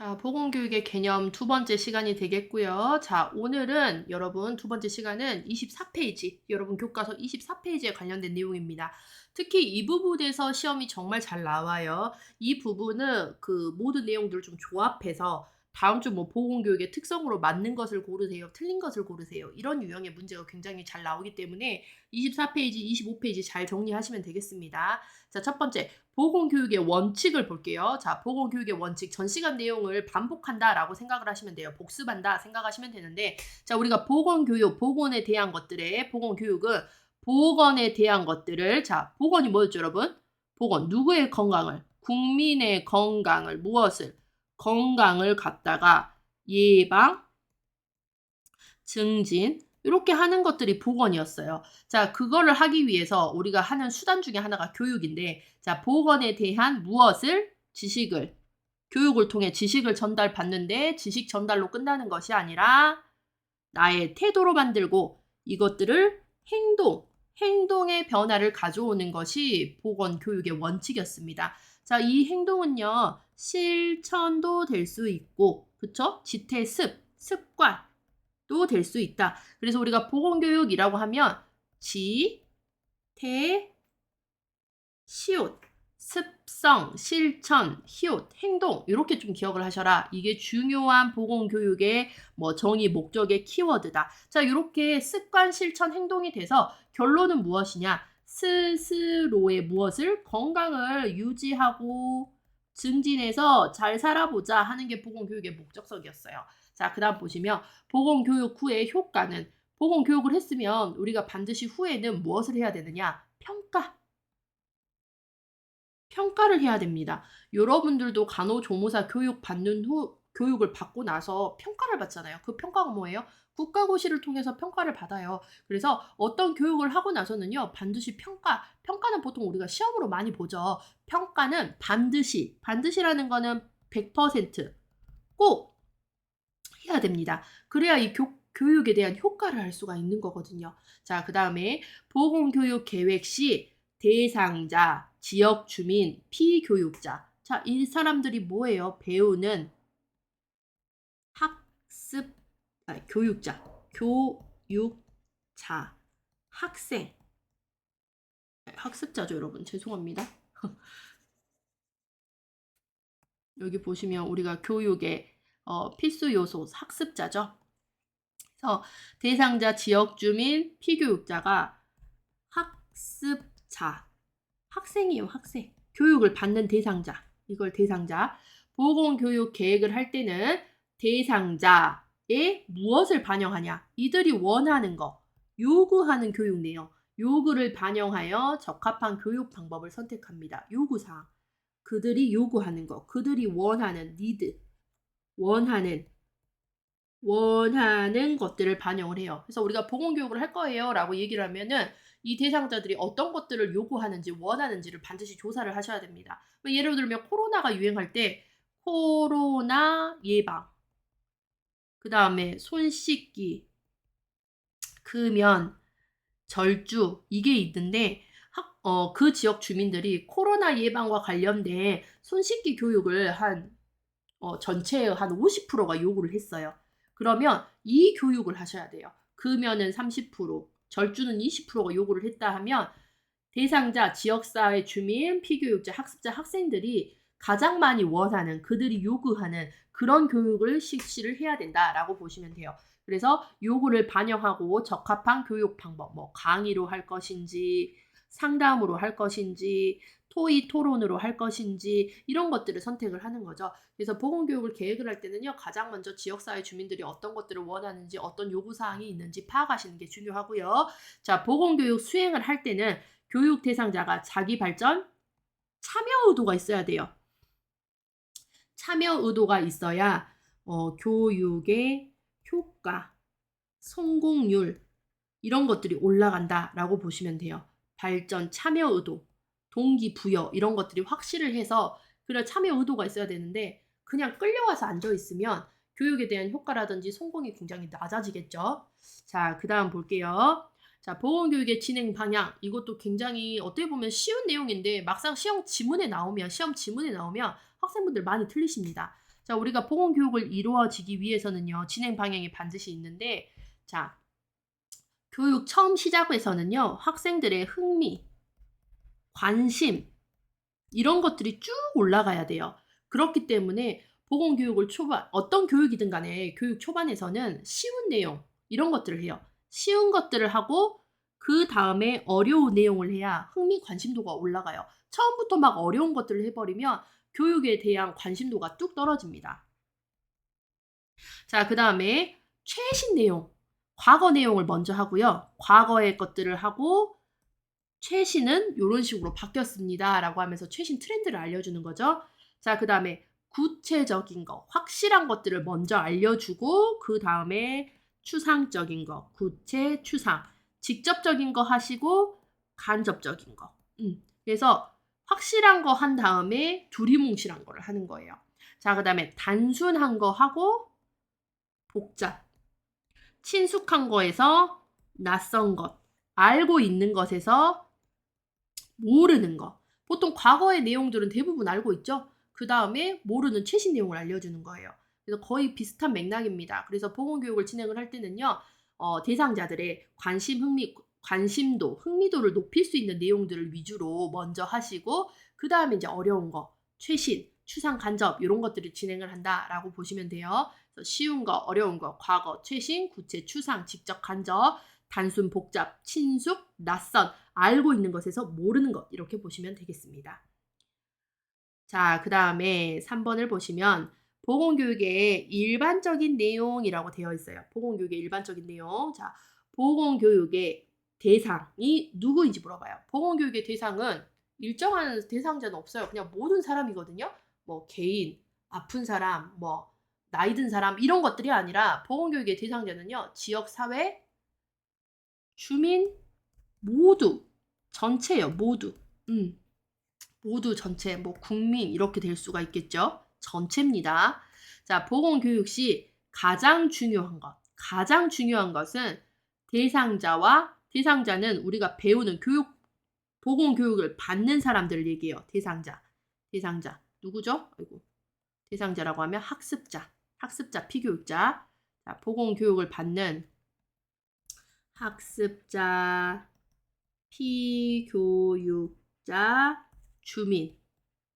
자, 보건교육의 개념 두 번째 시간이 되겠고요. 자, 오늘은 여러분 두 번째 시간은 24페이지, 여러분 교과서 24페이지에 관련된 내용입니다. 특히 이 부분에서 시험이 정말 잘 나와요. 이 부분은 그 모든 내용들을 좀 조합해서 다음 주 뭐 보건교육의 특성으로 맞는 것을 고르세요. 틀린 것을 고르세요. 이런 유형의 문제가 굉장히 잘 나오기 때문에 24페이지, 25페이지 잘 정리하시면 되겠습니다. 자, 첫 번째. 보건교육의 원칙을 볼게요. 자, 보건교육의 원칙. 전 시간 내용을 반복한다라고 생각을 하시면 돼요. 복습한다 생각하시면 되는데, 자, 우리가 보건교육, 보건에 대한 것들의 보건교육은 보건에 대한 것들을, 자, 보건이 뭐였죠, 여러분? 보건. 누구의 건강을? 국민의 건강을, 무엇을? 건강을 갖다가 예방, 증진, 이렇게 하는 것들이 보건이었어요. 자, 그거를 하기 위해서 우리가 하는 수단 중에 하나가 교육인데, 자, 보건에 대한 무엇을? 지식을. 교육을 통해 지식을 전달받는데, 지식 전달로 끝나는 것이 아니라, 나의 태도로 만들고, 이것들을 행동, 행동의 변화를 가져오는 것이 보건 교육의 원칙이었습니다. 자, 이 행동은요, 실천도 될 수 있고, 그쵸? 지태습, 습관, 도될수 있다. 그래서 우리가 보건교육이라고 하면 지, 태, 시옷, 습성, 실천, 히옷, 행동 이렇게 좀 기억을 하셔라. 이게 중요한 보건교육의 뭐 정의, 목적의 키워드다. 자, 이렇게 습관, 실천, 행동이 돼서 결론은 무엇이냐? 스스로의 무엇을 건강을 유지하고 증진해서 잘 살아보자 하는 게 보건교육의 목적성이었어요. 자, 그 다음 보시면 보건교육 후의 효과는 보건교육을 했으면 우리가 반드시 후에는 무엇을 해야 되느냐? 평가. 평가를 해야 됩니다. 여러분들도 간호조무사 교육 받는 후 교육을 받고 나서 평가를 받잖아요. 그 평가가 뭐예요? 국가고시를 통해서 평가를 받아요. 그래서 어떤 교육을 하고 나서는요, 반드시 평가, 평가는 보통 우리가 시험으로 많이 보죠. 평가는 반드시, 반드시라는 거는 100%꼭 됩니다. 그래야 이 교, 교육에 대한 효과를 할 수가 있는 거거든요. 자, 그 다음에 보건교육 계획 시 대상자, 지역 주민, 피교육자. 자, 이 사람들이 뭐예요? 배우는 학습, 아니, 교육자, 교육자, 학생. 학습자죠, 여러분. 죄송합니다. 여기 보시면 우리가 교육의 어, 필수 요소 학습자죠. 그래서 대상자 지역 주민 피교육자가 학습자 학생이에요 학생. 교육을 받는 대상자. 이걸 대상자. 보건 교육 계획을 할 때는 대상자의 무엇을 반영하냐? 이들이 원하는 거. 요구하는 교육 내용. 요구를 반영하여 적합한 교육 방법을 선택합니다. 요구사항. 그들이 요구하는 거. 그들이 원하는 니드 원하는 원하는 것들을 반영을 해요. 그래서 우리가 보건 교육을 할 거예요라고 얘기를 하면은 이 대상자들이 어떤 것들을 요구하는지 원하는지를 반드시 조사를 하셔야 됩니다. 뭐 예를 들면 코로나가 유행할 때 코로나 예방, 그 다음에 손 씻기, 금연, 절주 이게 있는데 어, 그 지역 주민들이 코로나 예방과 관련된 손 씻기 교육을 한 어, 전체의 한 50%가 요구를 했어요. 그러면 이 교육을 하셔야 돼요. 금연은 30%, 절주는 20%가 요구를 했다 하면 대상자, 지역사회 주민, 피교육자, 학습자, 학생들이 가장 많이 원하는 그들이 요구하는 그런 교육을 실시를 해야 된다라고 보시면 돼요. 그래서 요구를 반영하고 적합한 교육 방법, 뭐 강의로 할 것인지 상담으로 할 것인지 토의 토론으로 할 것인지 이런 것들을 선택을 하는 거죠. 그래서 보건 교육을 계획을 할 때는요, 가장 먼저 지역 사회 주민들이 어떤 것들을 원하는지 어떤 요구 사항이 있는지 파악하시는 게 중요하고요. 자, 보건 교육 수행을 할 때는 교육 대상자가 자기 발전, 참여 의도가 있어야 돼요. 참여 의도가 있어야 어, 교육의 효과, 성공률 이런 것들이 올라간다라고 보시면 돼요. 발전, 참여 의도, 동기 부여 이런 것들이 확실을 해서 그래 참여 의도가 있어야 되는데 그냥 끌려와서 앉아 있으면 교육에 대한 효과라든지 성공이 굉장히 낮아지겠죠. 자, 그 다음 볼게요. 자, 보건교육의 진행 방향. 이것도 굉장히 어떻게 보면 쉬운 내용인데 막상 시험 지문에 나오면, 시험 지문에 나오면 학생분들 많이 틀리십니다. 자, 자, 우리가 보건 교육을 이루어지기 위해서는요. 진행 방향이 반드시 있는데 자, 교육 처음 시작에서는요. 학생들의 흥미, 관심 이런 것들이 쭉 올라가야 돼요. 그렇기 때문에 보건 교육을 초반 어떤 교육이든 간에 교육 초반에서는 쉬운 내용 이런 것들을 해요. 쉬운 것들을 하고 그 다음에 어려운 내용을 해야 흥미 관심도가 올라가요. 처음부터 막 어려운 것들을 해버리면 교육에 대한 관심도가 뚝 떨어집니다. 자, 그 다음에 최신 내용, 과거 내용을 먼저 하고요. 과거의 것들을 하고 최신은 이런 식으로 바뀌었습니다. 라고 하면서 최신 트렌드를 알려주는 거죠. 자, 그 다음에 구체적인 거, 확실한 것들을 먼저 알려주고 그 다음에 추상적인 거, 구체, 추상, 직접적인 거 하시고 간접적인 거. 음, 그래서 확실한 거 한 다음에 두리뭉실한 거를 하는 거예요. 자, 그 다음에 단순한 거 하고 복잡. 친숙한 거에서 낯선 것. 알고 있는 것에서 모르는 거. 보통 과거의 내용들은 대부분 알고 있죠? 그 다음에 모르는 최신 내용을 알려주는 거예요. 그래서 거의 비슷한 맥락입니다. 그래서 보건교육을 진행을 할 때는요, 어, 대상자들의 관심, 흥미, 관심도, 흥미도를 높일 수 있는 내용들을 위주로 먼저 하시고, 그 다음에 이제 어려운 거, 최신, 추상 간접, 이런 것들을 진행을 한다라고 보시면 돼요. 쉬운 거, 어려운 거, 과거, 최신, 구체, 추상, 직접 간접, 단순, 복잡, 친숙, 낯선, 알고 있는 것에서 모르는 것, 이렇게 보시면 되겠습니다. 자, 그 다음에 3번을 보시면 보건교육의 일반적인 내용이라고 되어 있어요. 보건교육의 일반적인 내용. 자, 보건교육의 대상이 누구인지 물어봐요. 보건교육의 대상은 일정한 대상자는 없어요. 그냥 모든 사람이거든요. 뭐 개인, 아픈 사람, 뭐 나이 든 사람 이런 것들이 아니라 보건교육의 대상자는요. 지역 사회, 주민 모두 전체요. 모두. 음. 모두 전체 뭐 국민 이렇게 될 수가 있겠죠. 전체입니다. 자, 보건 교육 시 가장 중요한 것, 가장 중요한 것은 대상자와 대상자는 우리가 배우는 교육 보건 교육을 받는 사람들을 얘기해요. 대상자, 대상자 누구죠? 아이고 대상자라고 하면 학습자, 학습자, 피교육자. 자, 보건교육을 받는 학습자, 피교육자, 주민.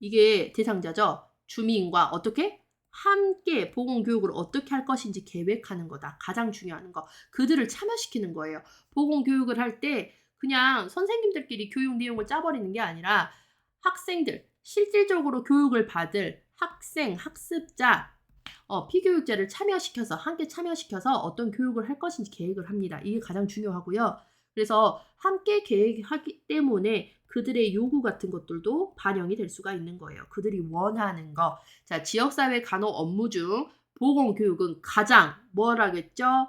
이게 대상자죠. 주민과 어떻게 함께 보건교육을 어떻게 할 것인지 계획하는 거다. 가장 중요한 거. 그들을 참여시키는 거예요. 보건교육을 할 때 그냥 선생님들끼리 교육 내용을 짜버리는 게 아니라 학생들, 실질적으로 교육을 받을 학생, 학습자, 어, 피교육자를 참여시켜서, 함께 참여시켜서 어떤 교육을 할 것인지 계획을 합니다. 이게 가장 중요하고요. 그래서 함께 계획하기 때문에 그들의 요구 같은 것들도 반영이 될 수가 있는 거예요. 그들이 원하는 거. 자, 지역사회 간호 업무 중 보건교육은 가장 뭐라겠죠?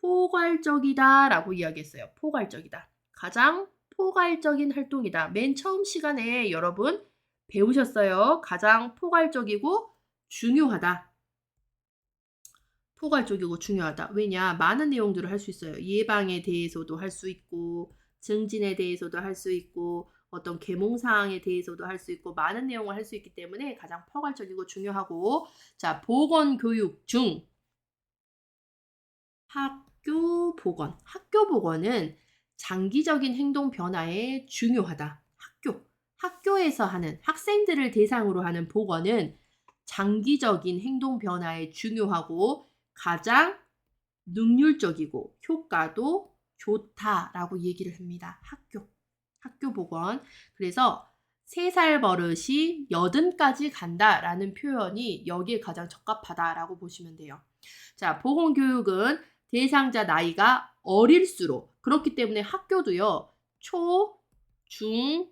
포괄적이다 라고 이야기했어요. 포괄적이다. 가장 포괄적인 활동이다. 맨 처음 시간에 여러분 배우셨어요. 가장 포괄적이고 중요하다. 포괄적이고 중요하다. 왜냐? 많은 내용들을 할 수 있어요. 예방에 대해서도 할 수 있고, 증진에 대해서도 할 수 있고, 어떤 계몽 사항에 대해서도 할 수 있고, 많은 내용을 할 수 있기 때문에 가장 포괄적이고 중요하고, 자, 보건 교육 중 학교 보건. 학교 보건은 장기적인 행동 변화에 중요하다. 학교. 학교에서 하는 학생들을 대상으로 하는 보건은 장기적인 행동 변화에 중요하고 가장 능률적이고 효과도 좋다라고 얘기를 합니다. 학교. 학교 보건. 그래서 세 살 버릇이 여든까지 간다라는 표현이 여기에 가장 적합하다라고 보시면 돼요. 자, 보건교육은 대상자 나이가 어릴수록 그렇기 때문에 학교도요. 초, 중,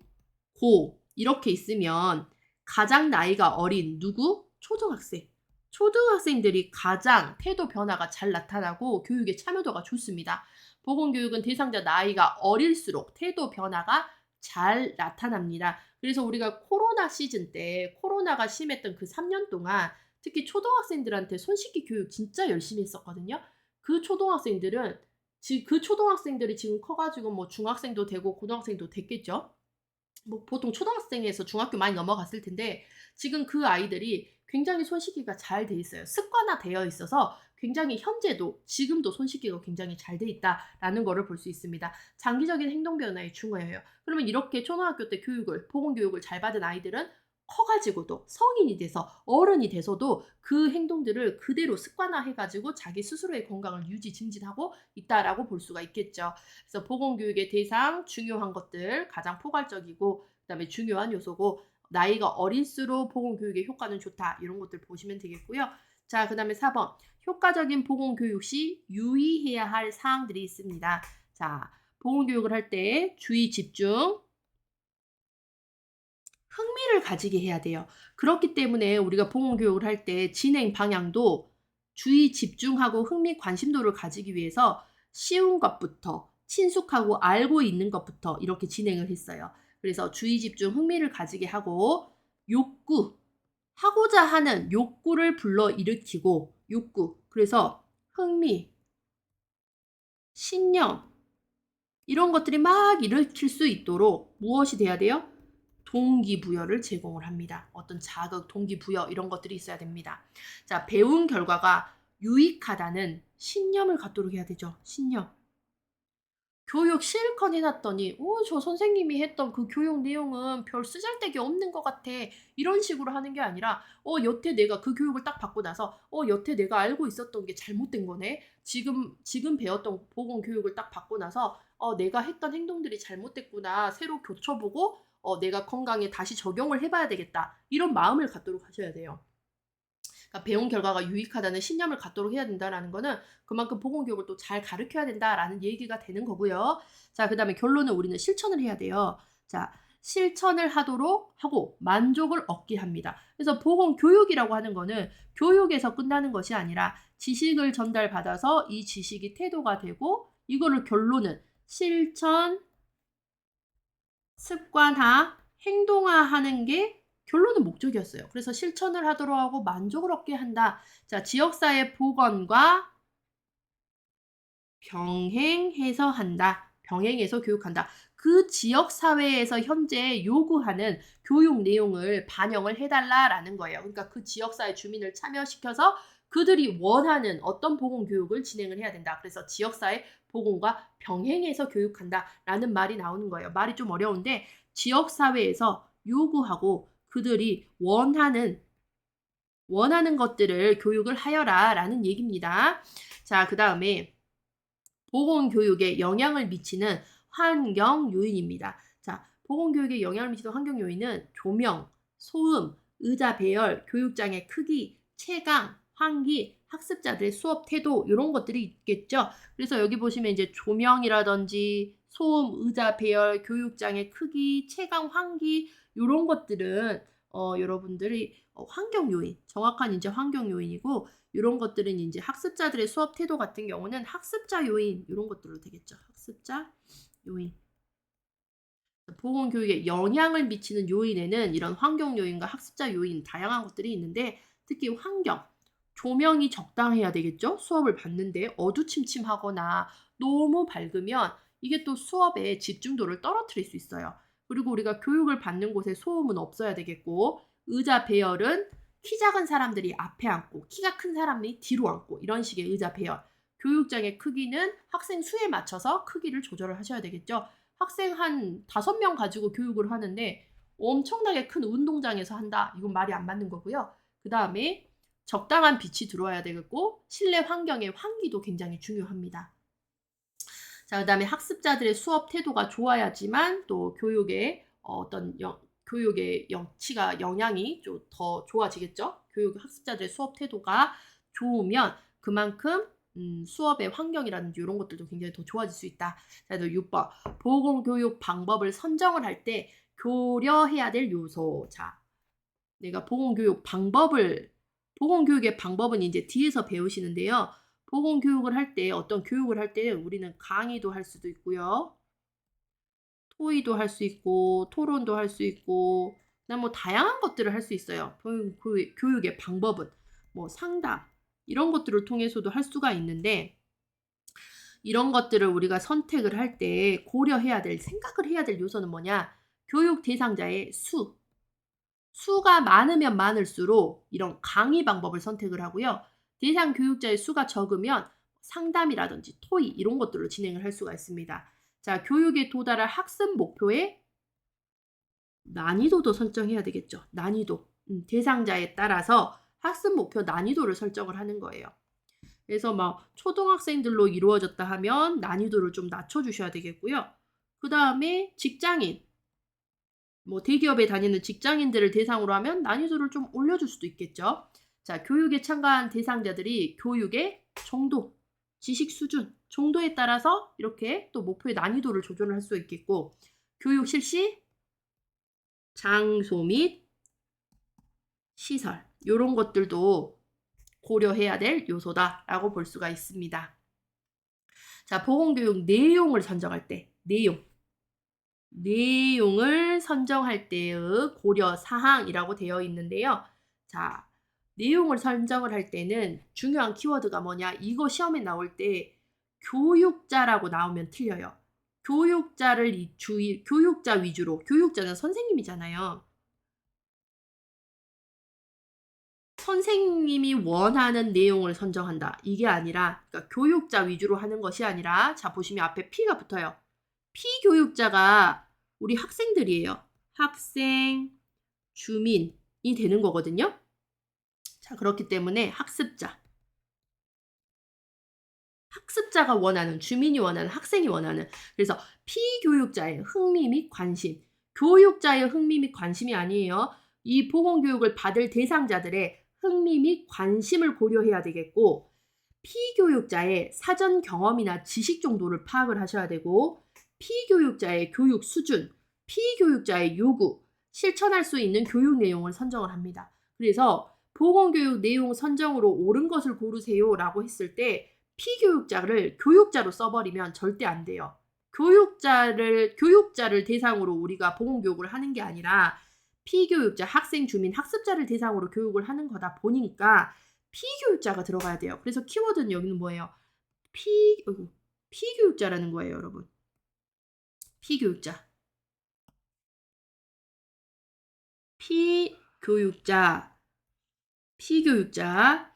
고 이렇게 있으면 가장 나이가 어린 누구? 초등학생. 초등학생들이 가장 태도 변화가 잘 나타나고 교육의 참여도가 좋습니다. 보건교육은 대상자 나이가 어릴수록 태도 변화가 잘 나타납니다. 그래서 우리가 코로나 시즌 때 코로나가 심했던 그 3년 동안 특히 초등학생들한테 손 씻기 교육 진짜 열심히 했었거든요. 그 초등학생들은 그 초등학생들이 지금 커가지고 뭐 중학생도 되고 고등학생도 됐겠죠. 뭐 보통 초등학생에서 중학교 많이 넘어갔을 텐데 지금 그 아이들이 굉장히 손 씻기가 잘 돼 있어요. 습관화되어 있어서 굉장히 현재도 지금도 손 씻기가 굉장히 잘 돼 있다라는 거를 볼 수 있습니다. 장기적인 행동 변화에 중요해요. 그러면 이렇게 초등학교 때 교육을 보건 교육을 잘 받은 아이들은 커가지고도 성인이 돼서 어른이 돼서도 그 행동들을 그대로 습관화해가지고 자기 스스로의 건강을 유지 증진하고 있다라고 볼 수가 있겠죠. 그래서 보건교육의 대상 중요한 것들 가장 포괄적이고 그다음에 중요한 요소고 나이가 어릴수록 보건교육의 효과는 좋다 이런 것들 보시면 되겠고요. 자 그 다음에 4번 효과적인 보건교육 시 유의해야 할 사항들이 있습니다. 자 보건교육을 할 때 주의 집중 흥미를 가지게 해야 돼요. 그렇기 때문에 우리가 보건교육을 할 때 진행 방향도 주의 집중하고 흥미 관심도를 가지기 위해서 쉬운 것부터 친숙하고 알고 있는 것부터 이렇게 진행을 했어요. 그래서 주의 집중 흥미를 가지게 하고 욕구 하고자 하는 욕구를 불러 일으키고 욕구 그래서 흥미 신념 이런 것들이 막 일으킬 수 있도록 무엇이 돼야 돼요? 동기부여를 제공을 합니다. 어떤 자극, 동기부여 이런 것들이 있어야 됩니다. 자, 배운 결과가 유익하다는 신념을 갖도록 해야 되죠. 신념. 교육 실컷 해놨더니, 오, 저 선생님이 했던 그 교육 내용은 별 쓰잘데기 없는 것 같아. 이런 식으로 하는 게 아니라, 어, 여태 내가 그 교육을 딱 받고 나서, 어, 여태 내가 알고 있었던 게 잘못된 거네. 지금, 지금 배웠던 보건 교육을 딱 받고 나서, 어, 내가 했던 행동들이 잘못됐구나. 새로 교쳐보고, 어, 내가 건강에 다시 적용을 해봐야 되겠다. 이런 마음을 갖도록 하셔야 돼요. 그러니까 배운 결과가 유익하다는 신념을 갖도록 해야 된다라는 거는 그만큼 보건교육을 또 잘 가르쳐야 된다라는 얘기가 되는 거고요. 자, 그 다음에 결론은 우리는 실천을 해야 돼요. 자, 실천을 하도록 하고 만족을 얻게 합니다. 그래서 보건 교육이라고 하는 거는 교육에서 끝나는 것이 아니라 지식을 전달받아서 이 지식이 태도가 되고 이거를 결론은 실천, 습관화, 행동화하는 게 결론은 목적이었어요. 그래서 실천을 하도록 하고 만족을 얻게 한다. 자, 지역사회 보건과 병행해서 한다. 병행해서 교육한다. 그 지역 사회에서 현재 요구하는 교육 내용을 반영을 해달라라는 거예요. 그러니까 그 지역 사회 주민을 참여시켜서 그들이 원하는 어떤 보건 교육을 진행을 해야 된다. 그래서 지역 사회 보건과 병행해서 교육한다라는 말이 나오는 거예요. 말이 좀 어려운데 지역 사회에서 요구하고 그들이 원하는 원하는 것들을 교육을 하여라 라는 얘기입니다. 자, 그 다음에 보건 교육에 영향을 미치는 환경 요인입니다. 자, 보건 교육에 영향을 미치는 환경 요인은 조명, 소음, 의자 배열, 교육장의 크기, 체감, 환기, 학습자들의 수업 태도 이런 것들이 있겠죠. 그래서 여기 보시면 이제 조명이라든지 소음, 의자 배열, 교육장의 크기, 체감, 환기 이런 것들은 어, 여러분들이 어, 환경 요인, 정확한 이제 환경 요인이고 이런 것들은 이제 학습자들의 수업 태도 같은 경우는 학습자 요인 이런 것들로 되겠죠. 학습자 요인. 보건 교육에 영향을 미치는 요인에는 이런 환경 요인과 학습자 요인 다양한 것들이 있는데 특히 환경 조명이 적당해야 되겠죠. 수업을 받는데 어두침침하거나 너무 밝으면 이게 또 수업의 집중도를 떨어뜨릴 수 있어요. 그리고 우리가 교육을 받는 곳에 소음은 없어야 되겠고 의자 배열은 키 작은 사람들이 앞에 앉고 키가 큰 사람이 뒤로 앉고 이런 식의 의자 배열. 교육장의 크기는 학생 수에 맞춰서 크기를 조절을 하셔야 되겠죠. 학생 한 다섯 명 가지고 교육을 하는데 엄청나게 큰 운동장에서 한다. 이건 말이 안 맞는 거고요. 그 다음에 적당한 빛이 들어와야 되겠고 실내 환경의 환기도 굉장히 중요합니다. 자, 그 다음에 학습자들의 수업 태도가 좋아야지만 또 교육의 어떤 영, 교육의 영치가 영향이 좀 더 좋아지겠죠. 교육 학습자들의 수업 태도가 좋으면 그만큼 음, 수업의 환경이라든지 이런 것들도 굉장히 더 좋아질 수 있다. 자, 6번. 보건 교육 방법을 선정을 할 때 고려해야 될 요소. 자, 내가 보건 교육 방법을, 보건 교육의 방법은 이제 뒤에서 배우시는데요. 보건 교육을 할 때, 어떤 교육을 할 때 우리는 강의도 할 수도 있고요. 토의도 할 수 있고, 토론도 할 수 있고, 뭐 다양한 것들을 할 수 있어요. 교육의 방법은 뭐 상담 이런 것들을 통해서도 할 수가 있는데 이런 것들을 우리가 선택을 할 때 고려해야 될 생각을 해야 될 요소는 뭐냐? 교육 대상자의 수, 수가 많으면 많을수록 이런 강의 방법을 선택을 하고요. 대상 교육자의 수가 적으면 상담이라든지 토의 이런 것들로 진행을 할 수가 있습니다. 자, 교육에 도달할 학습 목표에 난이도도 설정해야 되겠죠. 난이도. 음, 대상자에 따라서 학습 목표 난이도를 설정을 하는 거예요. 그래서 막 초등학생들로 이루어졌다 하면 난이도를 좀 낮춰주셔야 되겠고요. 그 다음에 직장인, 뭐 대기업에 다니는 직장인들을 대상으로 하면 난이도를 좀 올려줄 수도 있겠죠. 자, 교육에 참가한 대상자들이 교육의 정도, 지식 수준, 정도에 따라서 이렇게 또 목표의 난이도를 조절을 할수 있겠고, 교육 실시, 장소 및 시설, 이런 것들도 고려해야 될 요소다라고 볼 수가 있습니다. 자, 보건교육 내용을 선정할 때, 내용. 내용을 선정할 때의 고려 사항이라고 되어 있는데요. 자, 내용을 선정을 할 때는 중요한 키워드가 뭐냐? 이거 시험에 나올 때 교육자라고 나오면 틀려요. 교육자를 이 주의, 교육자 위주로, 교육자는 선생님이잖아요. 선생님이 원하는 내용을 선정한다. 이게 아니라, 그러니까 교육자 위주로 하는 것이 아니라, 자, 보시면 앞에 P가 붙어요. 피교육자가 우리 학생들이에요. 학생, 주민이 되는 거거든요. 자, 그렇기 때문에 학습자. 학습자가 원하는, 주민이 원하는, 학생이 원하는. 그래서 피교육자의 흥미 및 관심. 교육자의 흥미 및 관심이 아니에요. 이 보건교육을 받을 대상자들의 흥미 및 관심을 고려해야 되겠고, 피교육자의 사전 경험이나 지식 정도를 파악을 하셔야 되고, 피교육자의 교육 수준, 피교육자의 요구, 실천할 수 있는 교육 내용을 선정을 합니다. 그래서 보건교육 내용 선정으로 옳은 것을 고르세요 라고 했을 때 피교육자를 교육자로 써버리면 절대 안 돼요. 교육자를 교육자를 대상으로 우리가 보건교육을 하는 게 아니라 피교육자, 학생, 주민, 학습자를 대상으로 교육을 하는 거다 보니까 피교육자가 들어가야 돼요. 그래서 키워드는 여기는 뭐예요? 피, 피교육자라는 거예요, 여러분. 피교육자. 피교육자. 피교육자.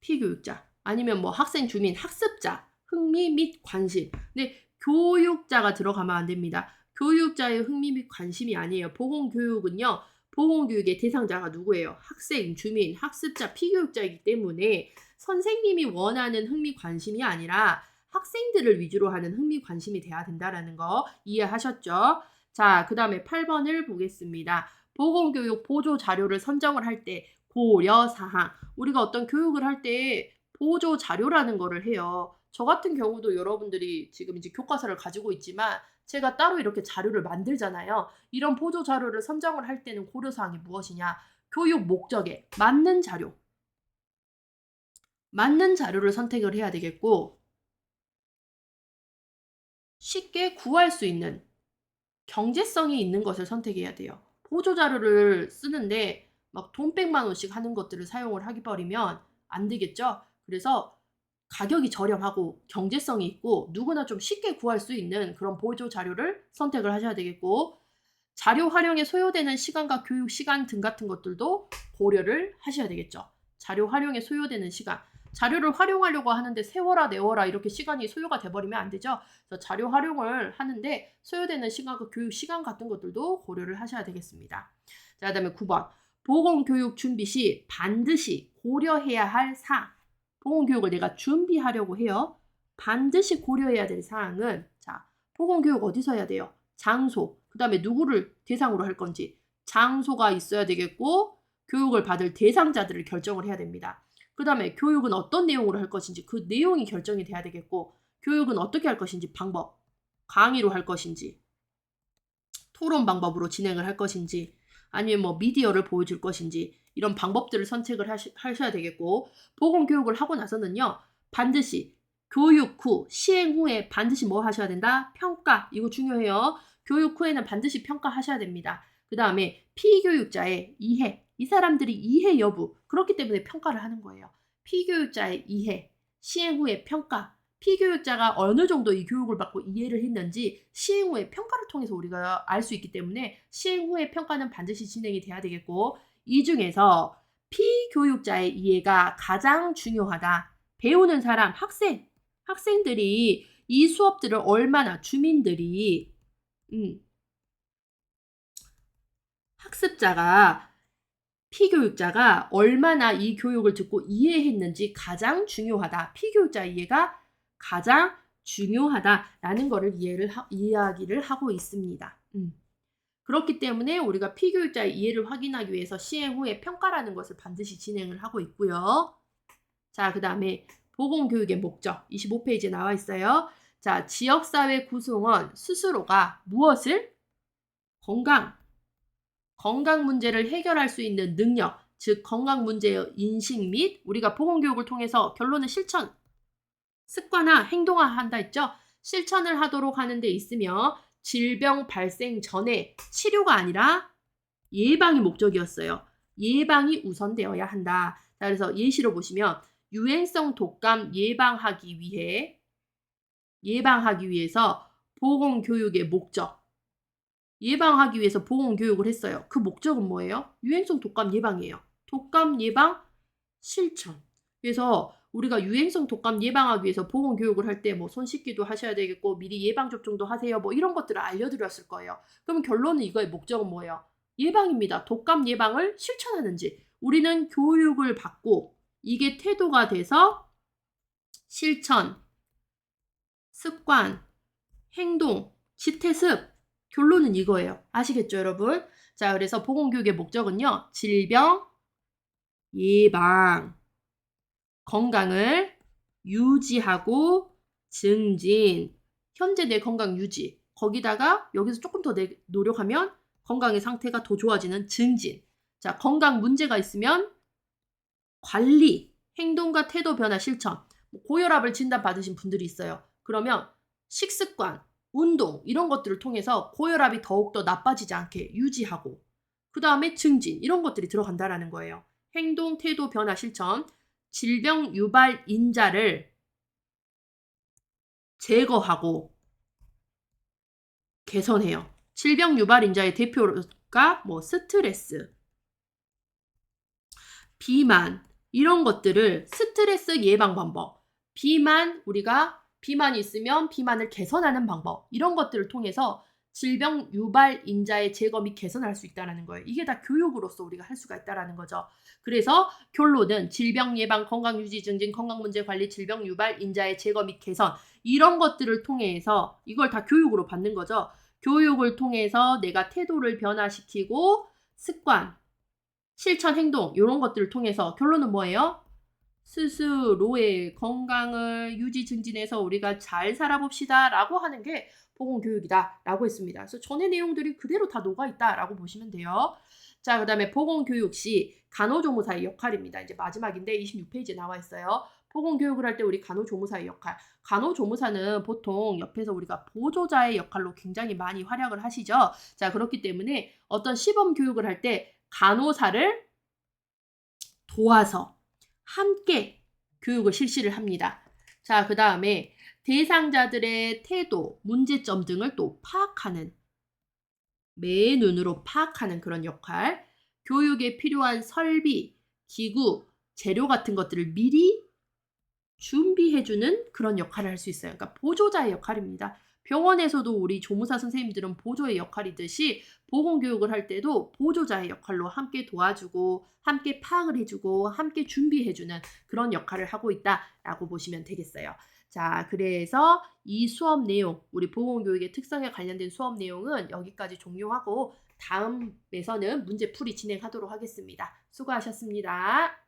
피교육자. 아니면 뭐 학생, 주민, 학습자. 흥미 및 관심. 근데 교육자가 들어가면 안 됩니다. 교육자의 흥미 및 관심이 아니에요. 보건교육은요. 보건교육의 대상자가 누구예요? 학생, 주민, 학습자, 피교육자이기 때문에 선생님이 원하는 흥미 관심이 아니라 학생들을 위주로 하는 흥미 관심이 돼야 된다라는 거 이해하셨죠? 자, 그 다음에 8번을 보겠습니다. 보건교육 보조 자료를 선정을 할 때 고려 사항. 우리가 어떤 교육을 할 때 보조 자료라는 거를 해요. 저 같은 경우도 여러분들이 지금 이제 교과서를 가지고 있지만 제가 따로 이렇게 자료를 만들잖아요. 이런 보조 자료를 선정을 할 때는 고려 사항이 무엇이냐? 교육 목적에 맞는 자료. 맞는 자료를 선택을 해야 되겠고 쉽게 구할 수 있는 경제성이 있는 것을 선택해야 돼요. 보조 자료를 쓰는데 막 돈 백만 원씩 하는 것들을 사용을 하기 버리면 안 되겠죠. 그래서 가격이 저렴하고 경제성이 있고 누구나 좀 쉽게 구할 수 있는 그런 보조 자료를 선택을 하셔야 되겠고 자료 활용에 소요되는 시간과 교육 시간 등 같은 것들도 고려를 하셔야 되겠죠. 자료 활용에 소요되는 시간. 자료를 활용하려고 하는데 세워라 내워라 이렇게 시간이 소요가 돼버리면 안 되죠. 그래서 자료 활용을 하는데 소요되는 시간과 교육 시간 같은 것들도 고려를 하셔야 되겠습니다. 자, 그 다음에 9번. 보건교육 준비 시 반드시 고려해야 할 사항. 보건교육을 내가 준비하려고 해요. 반드시 고려해야 될 사항은 자, 보건교육 어디서 해야 돼요? 장소. 그 다음에 누구를 대상으로 할 건지. 장소가 있어야 되겠고 교육을 받을 대상자들을 결정을 해야 됩니다. 그 다음에 교육은 어떤 내용으로 할 것인지 그 내용이 결정이 돼야 되겠고 교육은 어떻게 할 것인지 방법 강의로 할 것인지 토론 방법으로 진행을 할 것인지 아니면 뭐 미디어를 보여줄 것인지 이런 방법들을 선택을 하시, 하셔야 되겠고 보건 교육을 하고 나서는요 반드시 교육 후 시행 후에 반드시 뭐 하셔야 된다? 평가. 이거 중요해요. 교육 후에는 반드시 평가하셔야 됩니다. 그 다음에 피교육자의 이해. 이 사람들이 이해 여부. 그렇기 때문에 평가를 하는 거예요. 피교육자의 이해, 시행 후의 평가, 피교육자가 어느 정도 이 교육을 받고 이해를 했는지 시행 후에 평가를 통해서 우리가 알 수 있기 때문에 시행 후에 평가는 반드시 진행이 돼야 되겠고 이 중에서 피교육자의 이해가 가장 중요하다. 배우는 사람, 학생, 학생들이 이 수업들을 얼마나 주민들이 음, 학습자가 피교육자가 얼마나 이 교육을 듣고 이해했는지 가장 중요하다. 피교육자 이해가 가장 중요하다라는 것을 이해를 하, 이야기를 하고 있습니다. 음. 그렇기 때문에 우리가 피교육자의 이해를 확인하기 위해서 시행 후에 평가라는 것을 반드시 진행을 하고 있고요. 자, 그 다음에 보건교육의 목적 25페이지에 나와 있어요. 자, 지역사회 구성원 스스로가 무엇을 건강, 건강 문제를 해결할 수 있는 능력, 즉 건강 문제의 인식 및 우리가 보건교육을 통해서 결론은 실천, 습관화, 행동화한다 했죠. 실천을 하도록 하는 데 있으며 질병 발생 전에 치료가 아니라 예방이 목적이었어요. 예방이 우선되어야 한다. 자, 그래서 예시로 보시면 유행성 독감 예방하기 위해 예방하기 위해서 보건 교육의 목적 예방하기 위해서 보건 교육을 했어요. 그 목적은 뭐예요? 유행성 독감 예방이에요. 독감 예방 실천. 그래서 우리가 유행성 독감 예방하기 위해서 보건 교육을 할 때 뭐 손 씻기도 하셔야 되겠고 미리 예방 접종도 하세요. 뭐 이런 것들을 알려드렸을 거예요. 그럼 결론은 이거의 목적은 뭐예요? 예방입니다. 독감 예방을 실천하는지. 우리는 교육을 받고 이게 태도가 돼서 실천, 습관, 행동, 지태습. 결론은 이거예요. 아시겠죠, 여러분? 자, 그래서 보건교육의 목적은요. 질병 예방, 건강을 유지하고 증진. 현재 내 건강 유지. 거기다가 여기서 조금 더 내- 노력하면 건강의 상태가 더 좋아지는 증진. 자, 건강 문제가 있으면 관리, 행동과 태도 변화 실천. 뭐 고혈압을 진단 받으신 분들이 있어요. 그러면 식습관, 운동 이런 것들을 통해서 고혈압이 더욱더 나빠지지 않게 유지하고 그 다음에 증진 이런 것들이 들어간다라는 거예요. 행동, 태도 변화 실천, 질병 유발 인자를 제거하고 개선해요. 질병 유발 인자의 대표가 뭐 스트레스, 비만 이런 것들을 스트레스 예방 방법, 비만 우리가 비만이 있으면 비만을 개선하는 방법 이런 것들을 통해서 질병 유발 인자의 제거 및 개선을 할 수 있다는 거예요. 이게 다 교육으로서 우리가 할 수가 있다는 거죠. 그래서 결론은 질병 예방, 건강 유지 증진, 건강 문제 관리, 질병 유발 인자의 제거 및 개선 이런 것들을 통해서 이걸 다 교육으로 받는 거죠. 교육을 통해서 내가 태도를 변화시키고 습관, 실천 행동 이런 것들을 통해서 결론은 뭐예요? 스스로의 건강을 유지 증진해서 우리가 잘 살아봅시다 라고 하는 게 보건교육이다 라고 했습니다. 그래서 전의 내용들이 그대로 다 녹아 있다 라고 보시면 돼요. 자, 그 다음에 보건교육 시 간호조무사의 역할입니다. 이제 마지막인데 26페이지에 나와 있어요. 보건교육을 할 때 우리 간호조무사의 역할. 간호조무사는 보통 옆에서 우리가 보조자의 역할로 굉장히 많이 활약을 하시죠. 자, 그렇기 때문에 어떤 시범 교육을 할 때 간호사를 도와서 함께 교육을 실시를 합니다. 자, 그 다음에 대상자들의 태도, 문제점 등을 또 파악하는, 매 눈으로 파악하는 그런 역할, 교육에 필요한 설비, 기구, 재료 같은 것들을 미리 준비해주는 그런 역할을 할 수 있어요. 그러니까 보조자의 역할입니다. 병원에서도 우리 조무사 선생님들은 보조의 역할이듯이 보건교육을 할 때도 보조자의 역할로 함께 도와주고 함께 파악을 해주고 함께 준비해주는 그런 역할을 하고 있다라고 보시면 되겠어요. 자, 그래서 이 수업 내용, 우리 보건교육의 특성에 관련된 수업 내용은 여기까지 종료하고 다음에서는 문제풀이 진행하도록 하겠습니다. 수고하셨습니다.